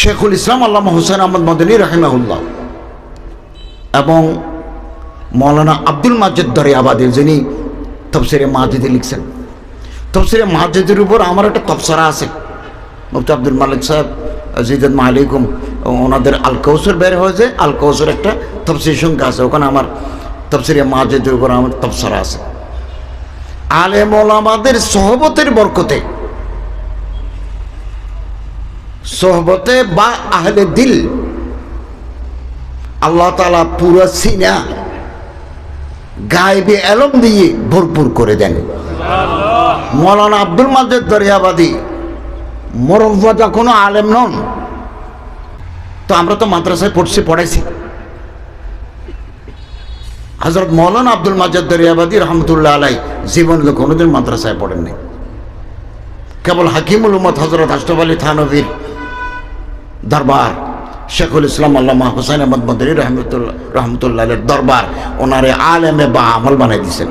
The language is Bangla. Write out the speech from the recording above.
শেখুল ইসলাম আল্লাহ হোসেন আহমদ মদনী রহিমাহুল্লাহ। এবং মৌলানা আব্দুল মাজিদ দরিয়াবাদী যিনি তফসিরে মাজিদে লিখছেন। তফসিরে মাজিদের উপর আমার একটা তফসরা আছে। মুফতি আব্দুল মালিক সাহেব জিদাদ মালিকুম, ওনাদের আল কৌসর বের হয়েছে। আল কৌসর একটা তফসির সংখ্যা আছে, ওখানে আমার তফসিরে মাজিদের উপর আমার তফসরা আছে। আলে ওলামাদের সহবতের বরকতে সহবতে বা আহলে দিল। আল্লাহ তালা পুরো সিনা গায়েবে এলম দিয়ে ভরপুর করে দেন। মৌলানা আব্দুল মাজেদ দরিয়াবাদী মরব্বাদা কোনো আলেম নন, তো আমরা তো মাদ্রাসায় পড়ছি, পড়াইছি। হজরত মৌলানা আব্দুল মাজেদ দরিয়াবাদী রহমতুল্লাহ আলাই জীবনে কোনোদিন মাদ্রাসায় পড়েননি। কেবল হাকিমুল উম্মদ হজরত আশরফ আলী থানবীর দরবার। শেখুল ইসলাম আল্লামা হুসাইন আহমদ মদরি রহমতুল্লাহ রহমতুল্লাহ দরবার। ওনারে আলেমে বা আমল বানাই দিয়েছেন।